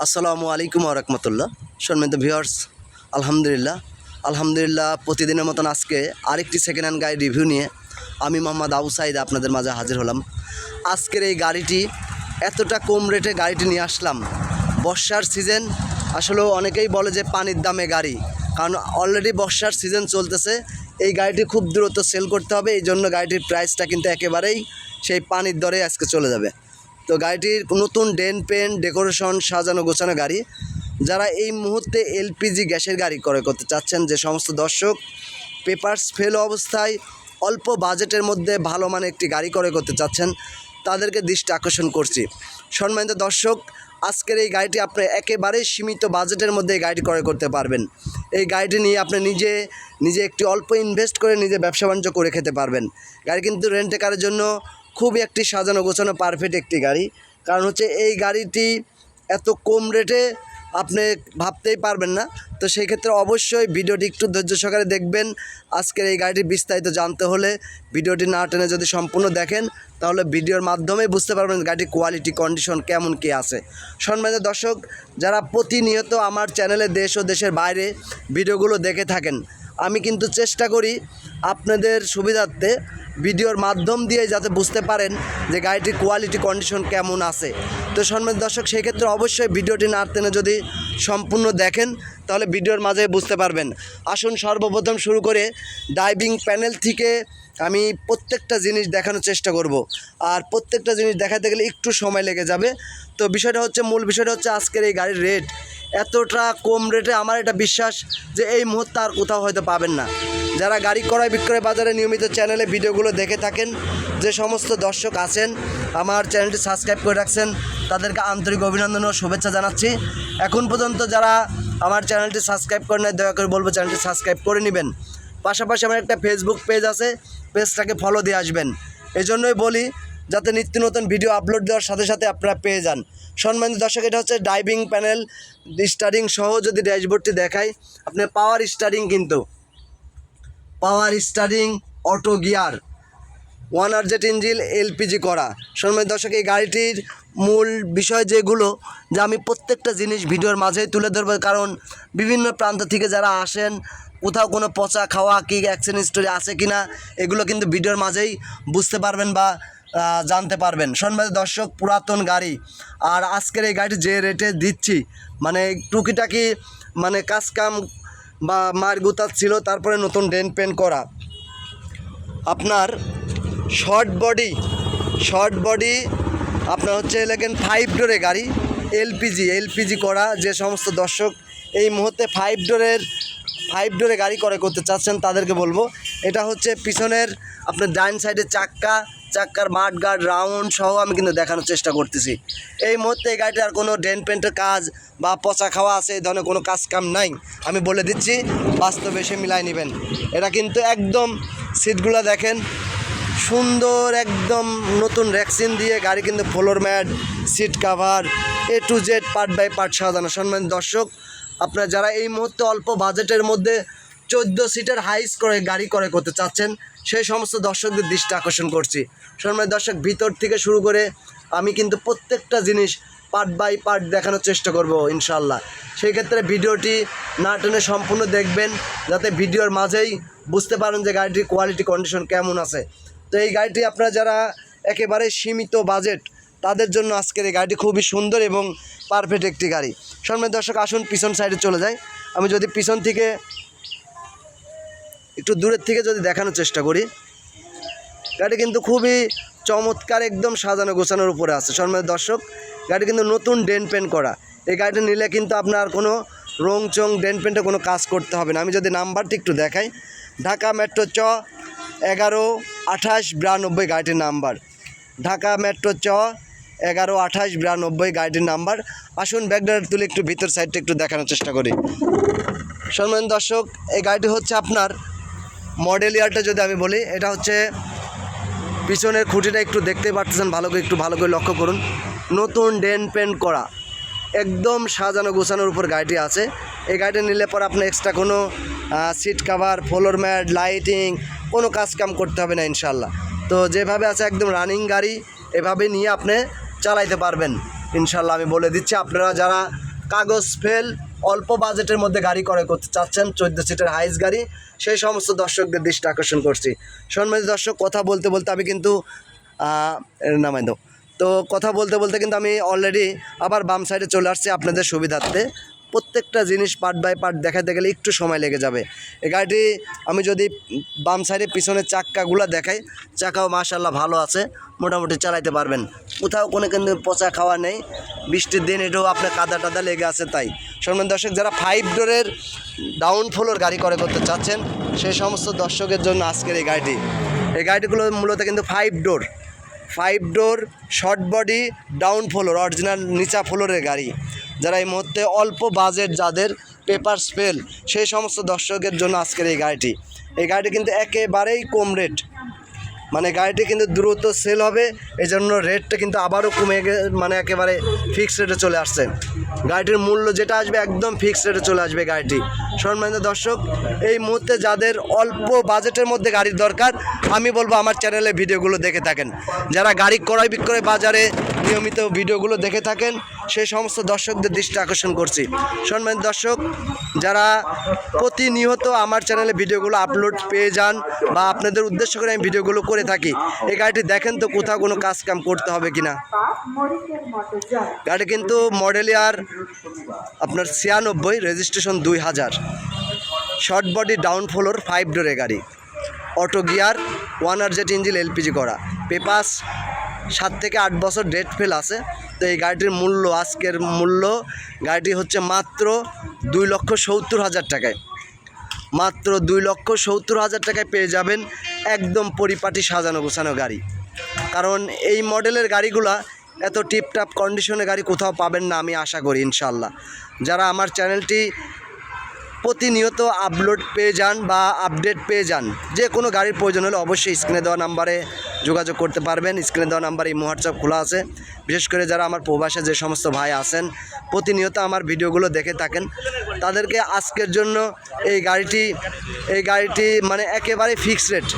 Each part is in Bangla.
আসসালামু আলাইকুম রহমতুল্লাহ। সম্মানিত ভিউয়ার্স, আলহামদুলিল্লাহ। আলহামদুলিল্লাহ প্রতিদিনের মতন আজকে আরেকটি সেকেন্ড হ্যান্ড গাড়ি রিভিউ নিয়ে আমি মোহাম্মদ আবু সাইদ আপনাদের মাঝে হাজির হলাম। আজকের এই গাড়িটি এতটা কম রেটে গাড়িটি নিয়ে আসলাম। বর্ষার সিজন আসলে অনেকেই বলে যে পানির দামে গাড়ি। কারণ অলরেডি বর্ষার সিজন চলতেছে, এই গাড়িটি খুব দ্রুত সেল করতে হবে এই জন্য গাড়িটির প্রাইসটা কিন্তু একেবারেই সেই পানির দরে আজকে চলে যাবে। তো গাড়িটির নতুন ডেন পেন ডেকোরেশন, সাজানো গোছানো গাড়ি। যারা এই মুহূর্তে এলপিজি গ্যাসের গাড়ি ক্রয় করতে চাচ্ছেন, যে সমস্ত দর্শক, পেপার্স ফেল অবস্থায় অল্প বাজেটের মধ্যে ভালো মানে একটি গাড়ি ক্রয় করতে চাচ্ছেন, তাদেরকে দৃষ্টি আকর্ষণ করছি। সম্মানিত দর্শক, আজকের এই গাড়িটি আপনি একেবারে সীমিত বাজেটের মধ্যে এই গাড়িটি ক্রয় করতে পারবেন। এই গাড়িটি নিয়ে আপনি নিজে নিজে একটি অল্প ইনভেস্ট করে নিজে ব্যবসা বাণিজ্য করে খেতে পারবেন। গাড়ি কিন্তু রেন্টে কারের জন্য খুবই একটি সাজানো গোছানো পারফেক্ট একটি গাড়ি। কারণ হচ্ছে এই গাড়িটি এত কম রেটে আপনি ভাবতেই পারবেন না। তো সেই ক্ষেত্রে অবশ্যই ভিডিওটি একটু ধৈর্য সহকারে দেখবেন। আজকের এই গাড়িটির বিস্তারিত জানতে হলে ভিডিওটি না টেনে যদি সম্পূর্ণ দেখেন, তাহলে ভিডিওর মাধ্যমে বুঝতে পারবেন গাড়ির কোয়ালিটি কন্ডিশন কেমন কী আছে। সম্মানিত দর্শক, যারা প্রতিনিয়ত আমার চ্যানেলে দেশ ও দেশের বাইরে ভিডিওগুলো দেখে থাকেন, আমি কিন্তু চেষ্টা করি আপনাদের সুবিধার্থে ভিডিওর মাধ্যম দিয়ে যাতে বুঝতে পারেন যে গাড়িটির কোয়ালিটি কন্ডিশন কেমন আছে। তো সম্মানিত দর্শক, সেক্ষেত্রে অবশ্যই ভিডিওটি না টেনে যদি সম্পূর্ণ দেখেন, তাহলে ভিডিওর মাঝে বুঝতে পারবেন। আসুন সর্বপ্রথম শুরু করে ডাইভিং প্যানেল থেকে আমি প্রত্যেকটা জিনিস দেখানোর চেষ্টা করব। আর প্রত্যেকটা জিনিস দেখাতে গেলে একটু সময় লেগে যাবে। তো বিষয়টা হচ্ছে, মূল বিষয়টা হচ্ছে আজকের এই গাড়ির রেট এতটা কম রেটে আমার এটা বিশ্বাস যে এই মুহূর্তে আর কোথাও হয়তো পাবেন না। যারা গাড়ি ক্রয় বিক্রয় বাজারে নিয়মিত চ্যানেলে ভিডিওগুলো দেখে থাকেন, যে সমস্ত দর্শক আছেন, আমার চ্যানেলটি সাবস্ক্রাইব করে রাখছেন, তাদেরকে আন্তরিক অভিনন্দন ও শুভেচ্ছা জানাচ্ছি। এখন পর্যন্ত যারা আমার চ্যানেলটি সাবস্ক্রাইব করে নেয় দয়া করে বলব চ্যানেলটি সাবস্ক্রাইব করে নেবেন। পাশাপাশি আমার একটা ফেসবুক পেজ আছে পেজটাকে ফলো দিয়ে আসবেন। এই জন্যই বলি, যাতে নিত্য নতুন ভিডিও আপলোড দেওয়ার সাথে সাথে আপনারা পেয়ে যান। সম্মানিত দর্শক, এটা হচ্ছে ডাইভিং প্যানেল স্টারিং সহ যদি ড্যাশবোর্ডটি দেখাই, আপনার পাওয়ার স্টারিং কিন্তু। Power steering auto gear one আর জেট ইঞ্জিল এলপিজি করা। সম্মানিত দর্শক, এই গাড়িটির মূল বিষয় যেগুলো, যে আমি প্রত্যেকটা জিনিস ভিডিওর মাঝেই তুলে ধরবো, কারণ বিভিন্ন প্রান্ত থেকে যারা আসেন কোথাও কোনো পচা খাওয়া কি অ্যাক্সিডেন্ট স্টোরি আছে কি না এগুলো কিন্তু ভিডিওর মাঝেই বুঝতে পারবেন বা জানতে পারবেন। সম্মানিত দর্শক, পুরাতন গাড়ি। আর আজকের এই গাড়ি যে রেটে দিচ্ছি মানে টুকিটাকি মানে কাজ কাম বা মার গুতাত ছিল, তারপরে নতুন ডেন পেন করা। আপনার শর্ট বডি শর্ট বডি আপনার হচ্ছে লেগেন ফাইভ ডোরে গাড়ি এলপিজি এলপিজি করা, যে সমস্ত দর্শক এই মুহূর্তে ফাইভ ডোরের ফাইভ ডোরে গাড়ি করে করতে চাচ্ছেন তাদেরকে বলব। এটা হচ্ছে পিছনের আপনার ডাইন সাইডের চাক্কা, চাক্কার মাঠ গার্ড, রাউন্ড সহ আমি কিন্তু দেখানোর চেষ্টা করতেছি। এই মুহূর্তে এই গাড়িটার কোনো ডেন পেন্টের কাজ বা পচা খাওয়া আছে, এই ধরনের কোনো কাজ কাম নাই। আমি বলে দিচ্ছি, বাস্তবে এসে মিলাই নেবেন। এটা কিন্তু একদম সিটগুলো দেখেন, সুন্দর একদম নতুন ভ্যাকসিন দিয়ে গাড়ি কিন্তু floor mat seat cover A to Z part by part সাজানো। সম্মান দর্শক আপনারা যারা এই মুহূর্তে অল্প বাজেটের মধ্যে চোদ্দ সিটের হাইস করে গাড়ি করে করতে চাচ্ছেন, সেই সমস্ত দর্শকদের দৃষ্টি আকর্ষণ করছি। সম্মান দর্শক, ভিতর থেকে শুরু করে আমি কিন্তু প্রত্যেকটা জিনিস পার্ট বাই পার্ট দেখানোর চেষ্টা করব ইনশাল্লাহ সেই ক্ষেত্রে ভিডিওটি না টেনে সম্পূর্ণ দেখবেন, যাতে ভিডিওর মাঝেই বুঝতে পারেন যে গাড়িটির কোয়ালিটি কন্ডিশন কেমন আছে। তো এই গাড়িটি আপনারা যারা একেবারে সীমিত বাজেট, তাদের জন্য আজকের এই গাড়িটি খুবই সুন্দর এবং পারফেক্ট একটি গাড়ি। সম্মান দর্শক, আসুন পিছন সাইডে চলে যাই। আমি যদি পিছন থেকে একটু দূরের থেকে যদি দেখানোর চেষ্টা করি, গাড়ি কিন্তু খুবই চমৎকার একদম সাজানো গোছানোর উপরে আছে। সম্মানিত দর্শক, গাড়ি কিন্তু নতুন ডেন পেন করা। এই গাড়িটা নিলে কিন্তু আপনার কোনো রং চং ডেন পেন্টে কোনো কাজ করতে হবে না। আমি যদি নাম্বারটি একটু দেখাই, ঢাকা মেট্রো চ এগারো আঠাশ বিরানব্বই গাড়িটির নাম্বার। ঢাকা মেট্রো চ এগারো, আঠাশ, বিরানব্বই, গাড়িটির নাম্বার। আসুন ব্যাগডার তুলে একটু ভিতর সাইডটা একটু দেখানোর চেষ্টা করি। সম্মান দর্শক, এই গাড়িটি হচ্ছে আপনার মডেল ইয়ারটা যদি আমি বলি, এটা হচ্ছে পিছনের খুঁটিটা একটু দেখতে পারতেছেন, ভালো করে একটু ভালো করে লক্ষ্য করুন। নতুন ডেন পেন্ট করা, একদম সাজানো গোছানোর উপর গাড়িটি আছে। এই গাড়িটা নিলে পর আপনার এক্সট্রা কোনো seat cover floor mat lighting কোনো কাজ কাম করতে হবে না ইনশাল্লাহ তো যেভাবে আছে একদম রানিং গাড়ি, এভাবে নিয়ে আপনি চালাইতে পারবেন। ইনশাল্লাহ আমি বলে দিচ্ছি, আপনারা যারা কাগজ ফেল, অল্প বাজেটের মধ্যে গাড়ি ক্রয় করতে চাচ্ছেন, চোদ্দ সিটের হাইস গাড়ি, সেই সমস্ত দর্শকদের দৃষ্টি আকর্ষণ করছি। সম্মানিত দর্শক, কথা বলতে বলতে আমি কিন্তু নামাই দাও। তো কথা বলতে বলতে কিন্তু আমি অলরেডি আবার বাম সাইডে চলে আসছি আপনাদের সুবিধার্থে। প্রত্যেকটা জিনিস পার্ট বাই পার্ট দেখাতে গেলে একটু সময় লেগে যাবে। এই গাড়িটি আমি যদি বাম সাইডে পিছনের চাক্কাগুলো দেখাই, চাকাও মাশাল্লাহ ভালো আছে, মোটামুটি চালাইতে পারবেন। কোথাও কোনো কিন্তু পচা খাওয়া নেই, বৃষ্টির দিন এটাও আপনার কাদা টাদা লেগে আছে তাই। সম্মান দর্শক, যারা ফাইভ ডোরের ডাউন ফ্লোর গাড়ি করে করতে চাচ্ছেন, সেই সমস্ত দর্শকের জন্য আজকের এই গাড়িটি। এই গাড়িগুলো মূলত কিন্তু five door five door short body down floor original নিচা ফ্লোরের গাড়ি। যারা এই মুহূর্তে অল্প বাজেট যাদের পেপার স্পেল সেই সমস্ত দর্শকের জন্য আজকের এই গাড়িটি। এই গাড়িটি কিন্তু একেবারেই কম রেট মানে গাড়িটি কিন্তু দ্রুত সেল হবে এই জন্য রেটটা কিন্তু আবারও কমে মানে একেবারে ফিক্সড রেটে চলে আসছে। গাড়িটির মূল্য যেটা আসবে একদম ফিক্সড রেটে চলে আসবে গাড়িটি। সম্মানিত দর্শক, এই মুহূর্তে যাদের অল্প বাজেটের মধ্যে গাড়ির দরকার, আমি বলব আমার চ্যানেলে ভিডিওগুলো দেখে থাকেন। যারা গাড়ি ক্রয় বিক্রয় বাজারে নিয়মিত ভিডিওগুলো দেখে থাকেন সেই সমস্ত দর্শকদের দৃষ্টি আকর্ষণ করছি। সম্মানিত দর্শক, যারা প্রতিনিয়ত আমার চ্যানেলে ভিডিওগুলো আপলোড পেয়ে যান বা আপনাদের উদ্দেশ্য করে আমি ভিডিওগুলো করে থাকি, এই গাড়িটি দেখেন তো কোথাও কোনো কাজ কাম করতে হবে কিনা। গাড়ি কিন্তু মডেল ইয়ার আপনার ছিয়ানব্বই রেজিস্ট্রেশন দুই হাজার। Short body down floor five ডোরে গাড়ি। অটো গিয়ার ওয়ান আর জেট ইঞ্জিন এলপিজি করা। পেপাস সাত থেকে আট বছর ডেট ফেল আছে। তো এই গাড়িটির মূল্য, আজকের মূল্য, গাড়িটি হচ্ছে মাত্র দুই লক্ষ সত্তর হাজার টাকায়। মাত্র দুই লক্ষ সত্তর হাজার টাকায় পেয়ে যাবেন একদম পরিপাটি সাজানো গোছানো গাড়ি। কারণ এই মডেলের গাড়িগুলা এত টিপটাপ কন্ডিশনে গাড়ি কোথাও পাবেন না আমি আশা করি ইনশাল্লাহ যারা আমার চ্যানেলটি প্রতিনিয়ত আপলোড পেয়ে যান বা আপডেট পেয়ে যান, যে কোনো গাড়ির প্রয়োজন হলে অবশ্যই স্ক্রিনে দেওয়া নাম্বারে যোগাযোগ করতে পারবেন। স্ক্রিনে দেওয়া নাম্বার এই হোয়াটসঅ্যাপ খোলা আছে। বিশেষ করে যারা আমার প্রবাসে যে সমস্ত ভাই আছেন, প্রতিনিয়ত আমার ভিডিওগুলো দেখে থাকেন, তাদেরকে আজকের জন্য এই গাড়িটি এই গাড়িটি মানে একেবারে ফিক্স রেট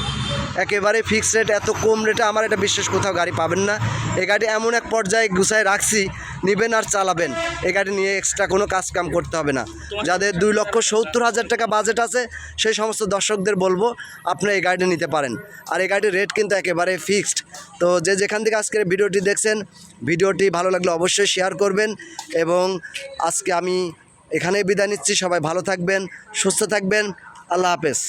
একেবারে ফিক্স রেট এত কম রেটে আমার এটা বিশেষ কোথাও গাড়ি পাবেন না। এই গাড়িটি এমন এক পর্যায়ে গুছায় রাখছি নেবেন আর চালাবেন। এই গাড়ি নিয়ে এক্সট্রা কোনো কাজ কাম করতে হবে না। যাদের দুই লক্ষ সত্তর হাজার টাকা বাজেট আছে, সেই সমস্ত দর্শকদের বলব, আপনি এই গাড়িটি নিতে পারেন। আর এই গাড়ির রেট কিন্তু একেবারে ফিক্সড তো যে যেখান থেকে আজকের ভিডিওটি দেখছেন, ভিডিওটি ভালো লাগলে অবশ্যই শেয়ার করবেন এবং আজকে আমি এখানেই বিদায় নিচ্ছি। সবাই ভালো থাকবেন, সুস্থ থাকবেন। আল্লাহ হাফেজ।